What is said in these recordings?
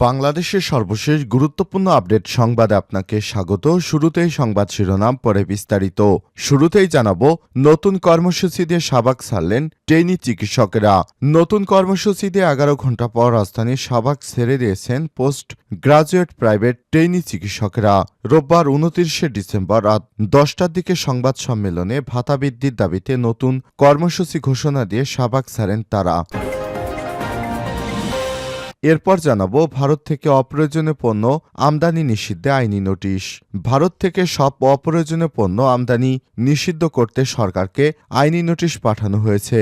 বাংলাদেশের সর্বশেষ গুরুত্বপূর্ণ আপডেট সংবাদে আপনাকে স্বাগত। শুরুতেই সংবাদ শিরোনাম, পরে বিস্তারিত। শুরুতেই জানাব, নতুন কর্মসূচি দিয়ে সাবাক ছাড়লেন ট্রেনি চিকিৎসকেরা। নতুন কর্মসূচি দিয়ে এগারো ঘণ্টা পর রাজধানীর সাবাক ছেড়ে দিয়েছেন পোস্ট গ্রাজুয়েট প্রাইভেট ট্রেনি চিকিৎসকেরা। রোববার উনত্রিশে ডিসেম্বর রাত দশটার দিকে সংবাদ সম্মেলনে ভাতা বৃদ্ধির দাবিতে নতুন কর্মসূচি ঘোষণা দিয়ে সাবাক ছাড়েন তারা। এরপর জানাব ভারত থেকে অপ্রয়োজনীয় পণ্য আমদানি নিষিদ্ধে আইনি নোটিশ। ভারত থেকে সব অপ্রয়োজনীয় পণ্য আমদানি নিষিদ্ধ করতে সরকারকে আইনি নোটিশ পাঠানো হয়েছে।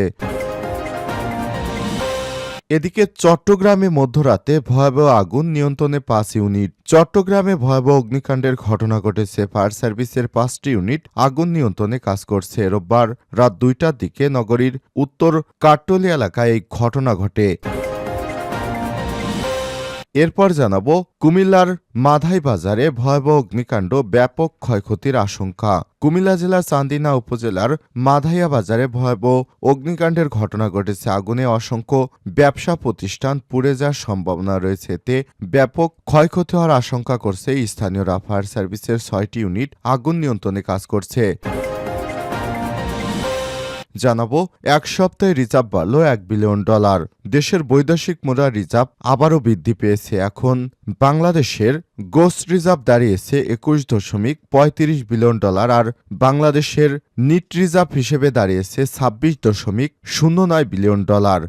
এদিকে চট্টগ্রামে মধ্যরাতে ভয়াবহ আগুন নিয়ন্ত্রণে পাঁচ ইউনিট। চট্টগ্রামে ভয়াবহ অগ্নিকাণ্ডের ঘটনা ঘটেছে। ফায়ার সার্ভিসের পাঁচটি ইউনিট আগুন নিয়ন্ত্রণে কাজ করছে। রোববার রাত দুইটার দিকে নগরীর উত্তর কাট্টলি এলাকায় এই ঘটনা ঘটে। এরপর জানাব, কুমিল্লার মাধাই বাজারে ভয়াবহ অগ্নিকাণ্ড ব্যাপক ক্ষয়ক্ষতির আশঙ্কা। কুমিল্লা জেলার চান্দিনা উপজেলার মাধাইয়া বাজারে ভয়াবহ অগ্নিকাণ্ডের ঘটনা ঘটেছে। আগুনে অসংখ্য ব্যবসা প্রতিষ্ঠান পুড়ে যাওয়ার সম্ভাবনা রয়েছে। এতে ব্যাপক ক্ষয়ক্ষতি হওয়ার আশঙ্কা করছে স্থানীয়রা ফায়ার সার্ভিসের ছয়টি ইউনিট। আগুন নিয়ন্ত্রণে কাজ করছে। জানাব, এক সপ্তাহে রিজার্ভ বাড়ল এক বিলিয়ন ডলার। দেশের বৈদেশিক মুদ্রা রিজার্ভ আবারও বৃদ্ধি পেয়েছে। এখন বাংলাদেশের গোস্ট রিজার্ভ দাঁড়িয়েছে একুশ দশমিক পঁয়ত্রিশ বিলিয়ন ডলার আর বাংলাদেশের নিট রিজার্ভ হিসেবে দাঁড়িয়েছে ছাব্বিশ দশমিক শূন্য নয় বিলিয়ন ডলার।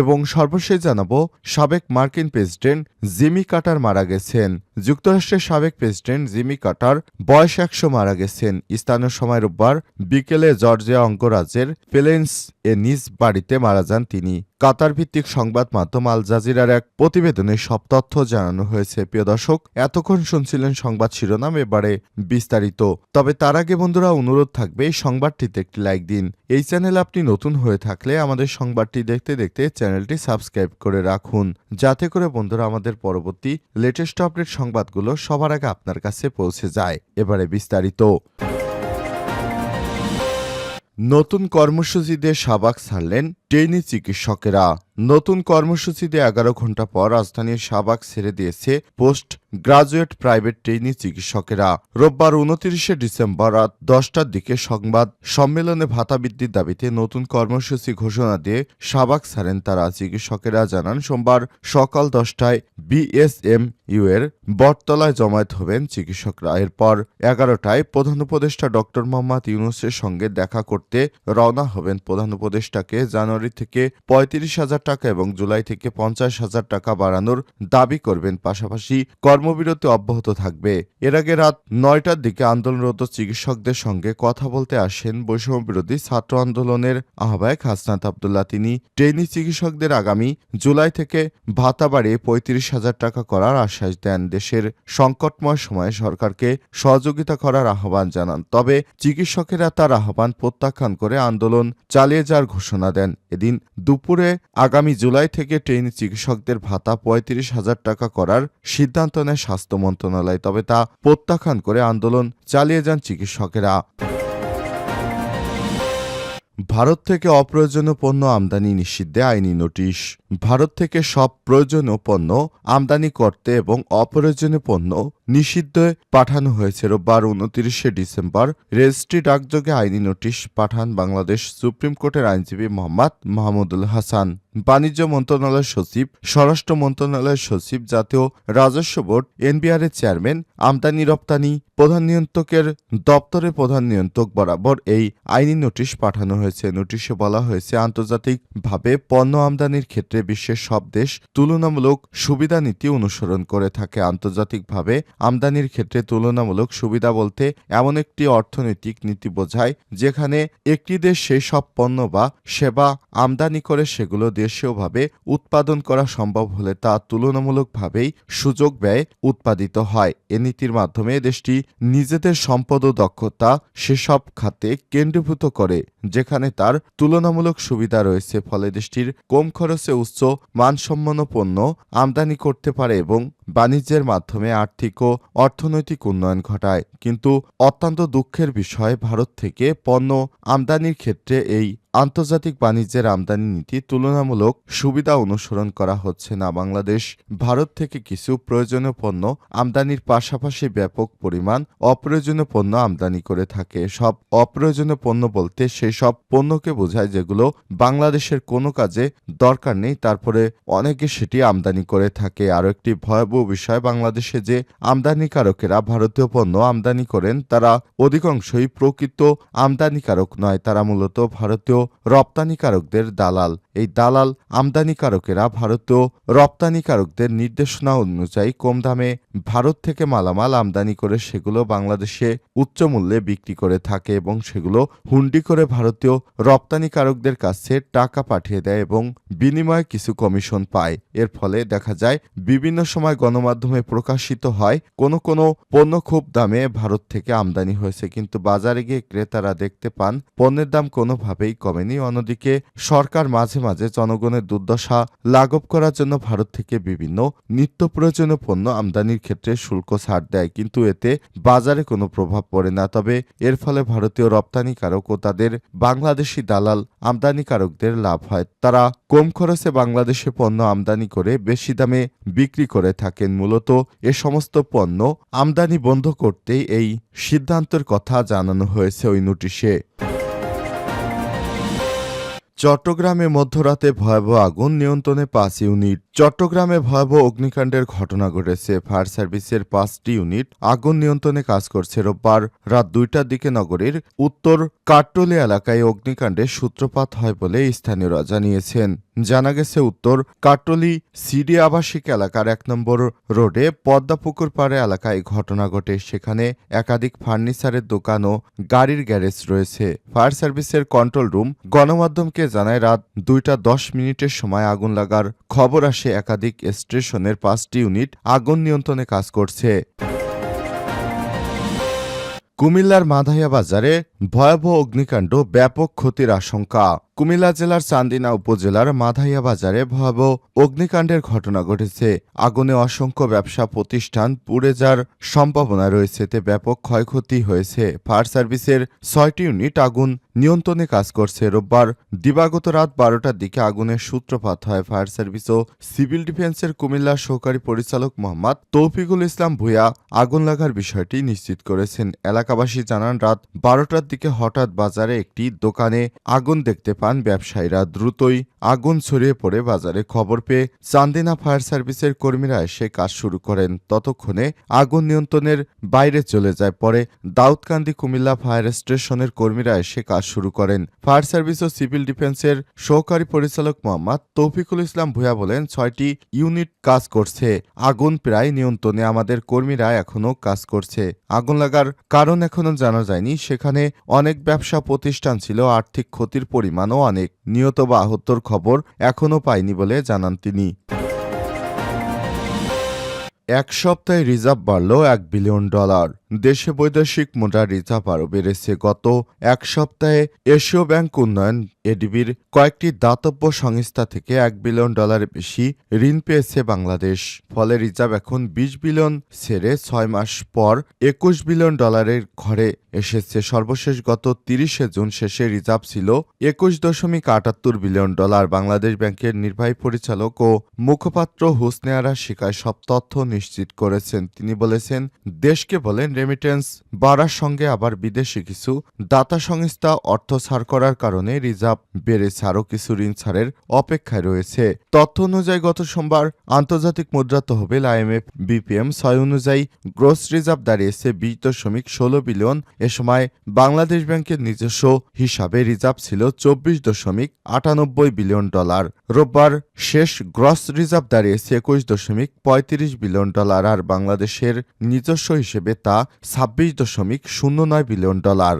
এবং সর্বশেষ জানাব, সাবেক মার্কিন প্রেসিডেন্ট জিমি কাটার মারা গেছেন। যুক্তরাষ্ট্রের সাবেক প্রেসিডেন্ট জিমি কাটার বয়স একশো মারা গেছেন। স্থানীয় সময় রোববার বিকেলে জর্জিয়া অঙ্গরাজ্যের পেলেন্স এ নিজ বাড়িতে মারা যান তিনি। কাতার ভিত্তিক সংবাদ মাধ্যম আল জাজিরার এক প্রতিবেদনে সব তথ্য জানানো হয়েছে। প্রিয় দর্শক, এতক্ষণ শুনছিলেন সংবাদ শিরোনাম, এবারে বিস্তারিত। তবে তার আগে বন্ধুরা, অনুরোধ থাকবে এই সংবাদটিতে একটি লাইক দিন। এই চ্যানেল আপনি নতুন হয়ে থাকলে আমাদের সংবাদটি দেখতে দেখতে চ্যানেলটি সাবস্ক্রাইব করে রাখুন। যাতে করে বন্ধুরা আমাদের পরবর্তী লেটেস্ট আপডেট সংবাদগুলো সবার আগে আপনার কাছে পৌঁছে যায়। এবারে বিস্তারিত। নতুন কর্মসূচিতে সাবাক ছাড়লেন ট্রেনি চিকিৎসকেরা। নতুন কর্মসূচিতে এগারো ঘণ্টা পর রাজধানীর সাবাক ছেড়ে দিয়েছে পোস্ট গ্রাজুয়েট প্রাইভেট ট্রেনি চিকিৎসকেরা। রোববার উনত্রিশে ডিসেম্বর রাত দশটার দিকে সংবাদ সম্মেলনে ভাতা বৃদ্ধির দাবিতে নতুন কর্মসূচি ঘোষণা দিয়ে সাবাক ছাড়েন তারা। চিকিৎসকেরা জানান, সোমবার সকাল দশটায় বিএসএম ইউ এর বটতলায় জমায়েত হবেন চিকিৎসকরা। এরপর এগারোটায় প্রধান উপদেষ্টা ডক্টর মোহাম্মদ ইউনুসের সঙ্গে দেখা করতে রওনা হবেন প্রধান উপদেষ্টাকে। জানুয়ারি থেকে পঁয়ত্রিশ হাজার টাকা এবং জুলাই থেকে পঞ্চাশ হাজার টাকা বাড়ানোর দাবি করবেন। পাশাপাশি কর্মবিরতি অব্যাহত থাকবে। এর আগে রাত নয়টার দিকে আন্দোলনরত চিকিৎসকদের সঙ্গে কথা বলতে আসেন বৈষম্য বিরোধী ছাত্র আন্দোলনের আহ্বায়ক হাসনাত আবদুল্লাহ। তিনি ট্রেনি চিকিৎসকদের আগামী জুলাই থেকে ভাতা বাড়িয়ে পঁয়ত্রিশ হাজার টাকা করার আশ্বাস দেন। দেশের সংকটময় সময়ে সরকারকে সহযোগিতা করার আহ্বান জানান। তবে চিকিৎসকেরা তার আহ্বান প্রত্যাখ্যান করে আন্দোলন চালিয়ে যাওয়ার ঘোষণা দেন। এদিন দুপুরে আগামী জুলাই থেকে ট্রেনি চিকিৎসকদের ভাতা পঁয়ত্রিশ হাজার টাকা করার সিদ্ধান্ত নেয় স্বাস্থ্য মন্ত্রণালয়, তবে তা প্রত্যাখ্যান করে আন্দোলন চালিয়ে যান চিকিৎসকেরা। ভারত থেকে অপ্রয়োজনীয় পণ্য আমদানি নিষিদ্ধে আইনি নোটিশ। ভারত থেকে সব প্রয়োজনীয় পণ্য আমদানি করতে এবং অপ্রয়োজনীয় পণ্য নিষিদ্ধে পাঠানো হয়েছে। রোববার উনত্রিশে ডিসেম্বর রেজিস্ট্রি ডাকযোগে আইনি নোটিশ পাঠান বাংলাদেশ সুপ্রিম কোর্টের আইনজীবী মোহাম্মদ মাহমুদুল হাসান। বাণিজ্য মন্ত্রণালয়ের সচিব, স্বরাষ্ট্র মন্ত্রণালয়ের সচিব, জাতীয় রাজস্ব বোর্ড, এনবিআর এর চেয়ারম্যান, আমদানি রপ্তানি, প্রধান নিয়ন্ত্রকের দপ্তরে প্রধান নিয়ন্ত্রক বরাবর এই আইনি নোটিশ পাঠানো হয়েছে। নোটিশে বলা হয়েছে, আন্তর্জাতিকভাবে পণ্য আমদানির ক্ষেত্রে বিশ্বের সব দেশ তুলনামূলক সুবিধা নীতি অনুসরণ করে থাকে। আন্তর্জাতিকভাবে আমদানির ক্ষেত্রে তুলনামূলক সুবিধা বলতে এমন একটি অর্থনৈতিক নীতি বোঝায়, যেখানে একটি দেশ সেই সব পণ্য বা সেবা আমদানি করে সেগুলো দীর্ঘ দেশীয়ভাবে উৎপাদন করা সম্ভব হলে তা তুলনামূলকভাবেই সুযোগ ব্যয় উৎপাদিত হয়। এ নীতির মাধ্যমে দেশটি নিজেদের সম্পদ ও দক্ষতা সেসব খাতে কেন্দ্রীভূত করে, যেখানে তার তুলনামূলক সুবিধা রয়েছে। ফলে দেশটির কম খরচে উচ্চ মানসম্পন্ন পণ্য আমদানি করতে পারে এবং বাণিজ্যের মাধ্যমে আর্থিক ও অর্থনৈতিক উন্নয়ন ঘটায়। কিন্তু অত্যন্ত দুঃখের বিষয়, ভারত থেকে পণ্য আমদানির ক্ষেত্রে এই আন্তর্জাতিক বাণিজ্যের আমদানি নীতি তুলনামূলক সুবিধা অনুসরণ করা হচ্ছে না বাংলাদেশ। ভারত থেকে কিছু প্রয়োজনীয় পণ্য আমদানির পাশাপাশি ব্যাপক পরিমাণ অপ্রয়োজনীয় পণ্য আমদানি করে থাকে। সব অপ্রয়োজনীয় পণ্য বলতে সেই সব পণ্যকে বোঝায় যেগুলো বাংলাদেশের কোনো কাজে দরকার নেই, তারপরে অনেকে সেটি আমদানি করে থাকে। আরও একটি ভয়াবহ বিষয়, বাংলাদেশে যে আমদানিকারকেরা ভারতীয় পণ্য আমদানি করেন, তারা অধিকাংশই প্রকৃত আমদানিকারক নয়। তারা মূলত ভারতীয় রপ্তানিকারকদের দালাল এই দালাল আমদানিকারকেরা ভারতীয় রপ্তানিকারকদের নির্দেশনা অনুযায়ী কম দামে ভারত থেকে মালামাল আমদানি করে সেগুলো বাংলাদেশে উচ্চ মূল্যে বিক্রি করে থাকে এবং সেগুলো হুন্ডি করে ভারতীয় রপ্তানিকারকদের কাছে টাকা পাঠিয়ে দেয় এবং বিনিময়ে কিছু কমিশন পায়। এর ফলে দেখা যায়, বিভিন্ন সময় গণমাধ্যমে প্রকাশিত হয়, কোনো কোনো পণ্য খুব দামে ভারত থেকে আমদানি হয়েছে, কিন্তু বাজারে গিয়ে ক্রেতারা দেখতে পান, পণ্যের দাম কোনোভাবেই কমেনি। অন্যদিকে সরকার মাঝে মাঝে জনগণের দুর্দশা লাঘব করার জন্য ভারত থেকে বিভিন্ন নিত্য প্রয়োজনীয় পণ্য আমদানির ক্ষেত্রে শুল্ক ছাড় দেয়, কিন্তু এতে বাজারে কোনো প্রভাব পড়ে না। তবে এর ফলে ভারতীয় রপ্তানিকারক ও তাদের বাংলাদেশি দালাল আমদানিকারকদের লাভ হয়। তারা কম খরচে বাংলাদেশে পণ্য আমদানি করে বেশি দামে বিক্রি করে থাকেন। মূলত এ সমস্ত পণ্য আমদানি বন্ধ করতেই এই সিদ্ধান্তের কথা জানানো হয়েছে ওই নোটিশে। চট্টগ্রামে মধ্যরাতে ভয়াবহ আগুন নিয়ন্ত্রণে পাঁচ ইউনিট। চট্টগ্রামে ভয়াবহ অগ্নিকাণ্ডের ঘটনা ঘটেছে। ফায়ার সার্ভিসের পাঁচটি ইউনিট আগুন নিয়ন্ত্রণে কাজ করছে রোববার রাত দুইটার দিকে নগরীর উত্তর কাট্টলি এলাকায় অগ্নিকাণ্ডের সূত্রপাত হয় বলে স্থানীয়রা জানিয়েছেন। জানা গেছে, উত্তর কাট্টলি সিডি আবাসিক এলাকার এক নম্বর রোডে পদ্মাপুকুর পাড়ে এলাকায় ঘটনা ঘটে। সেখানে একাধিক ফার্নিচারের দোকান ও গাড়ির গ্যারেজ রয়েছে। ফায়ার সার্ভিসের কন্ট্রোল রুম গণমাধ্যমকে জানায়, রাত দুইটা দশ মিনিটের সময় আগুন লাগার খবর আসে। একাধিক স্টেশনের পাঁচটি ইউনিট আগুন নিয়ন্ত্রণে কাজ করছে। কুমিল্লার মাধাইয়া বাজারে ভয়াবহ অগ্নিকাণ্ড, ব্যাপক ক্ষতির আশঙ্কা। কুমিল্লা জেলার চান্দিনা উপজেলার মাধাইয়া বাজারে ভয়াবহ অগ্নিকাণ্ডের ঘটনা ঘটেছে। আগুনে অসংখ্য ব্যবসা প্রতিষ্ঠান পুড়ে যাওয়ার সম্ভাবনা রয়েছে। এতে ব্যাপক ক্ষয়ক্ষতি হয়েছে। ফায়ার সার্ভিসের ছয়টি ইউনিট আগুন নিয়ন্ত্রণে কাজ করছে। রোববার দিবাগত রাত বারোটার দিকে আগুনের সূত্রপাত হয়। ফায়ার সার্ভিস ও সিভিল ডিফেন্সের কুমিল্লার সহকারী পরিচালক মোহাম্মদ তৌফিকুল ইসলাম ভুয়া আগুন লাগার বিষয়টি নিশ্চিত করেছেন। এলাকাবাসী জানান, রাত বারোটার দিকে হঠাৎ বাজারে একটি দোকানে আগুন দেখতে পান ব্যবসায়ীরা। দ্রুতই আগুন ছড়িয়ে পড়ে বাজারে খবর পেয়ে চান্দিনা ফায়ার সার্ভিসের কর্মীরা এসে কাজ শুরু করেন। ততক্ষণে আগুন নিয়ন্ত্রণের বাইরে চলে যায়। পরে দাউদকান্দি কুমিল্লা ফায়ার স্টেশনের কর্মীরা এসে কাজ শুরু করেন। ফায়ার সার্ভিস ও সিভিল ডিফেন্সের সহকারী পরিচালক মোহাম্মদ তৌফিকুল ইসলাম ভূয়া বলেন, ছয়টি ইউনিট কাজ করছে। আগুন প্রায় নিয়ন্ত্রণে। আমাদের কর্মীরা এখনও কাজ করছে। আগুন লাগার কারণ এখনও জানা যায়নি। সেখানে অনেক ব্যবসা প্রতিষ্ঠান ছিল, আর্থিক ক্ষতির পরিমাণও অনেক। নিহত বা আহতর খবর এখনও পায়নি বলে জানান তিনি। এক সপ্তাহে রিজার্ভ বাড়ল এক বিলিয়ন ডলার। দেশে বৈদেশিক মুদ্রা রিজার্ভ আরও বেড়েছে। গত এক সপ্তাহে এশীয় ব্যাংক উন্নয়ন, এডিবির কয়েকটি দাতব্য সংস্থা থেকে এক বিলিয়ন ডলারের বেশি ঋণ পেয়েছে বাংলাদেশ। ফলে রিজার্ভ এখন বিশ বিলিয়ন ছেড়ে ছয় মাস পর একুশ বিলিয়ন ডলারের ঘরে এসেছে। সর্বশেষ গত তিরিশে জুন শেষে রিজার্ভ ছিল একুশ দশমিক আটাত্তর বিলিয়ন ডলার। বাংলাদেশ ব্যাংকের নির্বাহী পরিচালক ও মুখপাত্র হুসনে আরা শিকায় সব তথ্য নিশ্চিত করেছেন। তিনি বলেছেন, দেশকে বলেন রেমিটেন্স বাড়ার সঙ্গে আবার বিদেশি কিছু দাতা সংস্থা অর্থ ছাড় করার কারণে রিজার্ভ বেড়েছে আরও কিছু ঋণ ছাড়ের অপেক্ষায় রয়েছে। তথ্য অনুযায়ী গত সোমবার আন্তর্জাতিক মুদ্রা তহবিল আইএমএফ বিপিএম ছয় অনুযায়ী গ্রোস রিজার্ভ দাঁড়িয়েছে বিশ দশমিক ষোলো বিলিয়ন এ সময় বাংলাদেশ ব্যাংকের নিজস্ব হিসাবে রিজার্ভ ছিল চব্বিশ দশমিক আটানব্বই বিলিয়ন ডলার রোববার শেষ গ্রস রিজার্ভ দাঁড়িয়েছে একুশ দশমিক পঁয়ত্রিশ বিলিয়ন ডলার আর বাংলাদেশের নিজস্ব হিসেবে তা ছাব্বিশ দশমিক শূন্য নয় বিলিয়ন ডলার।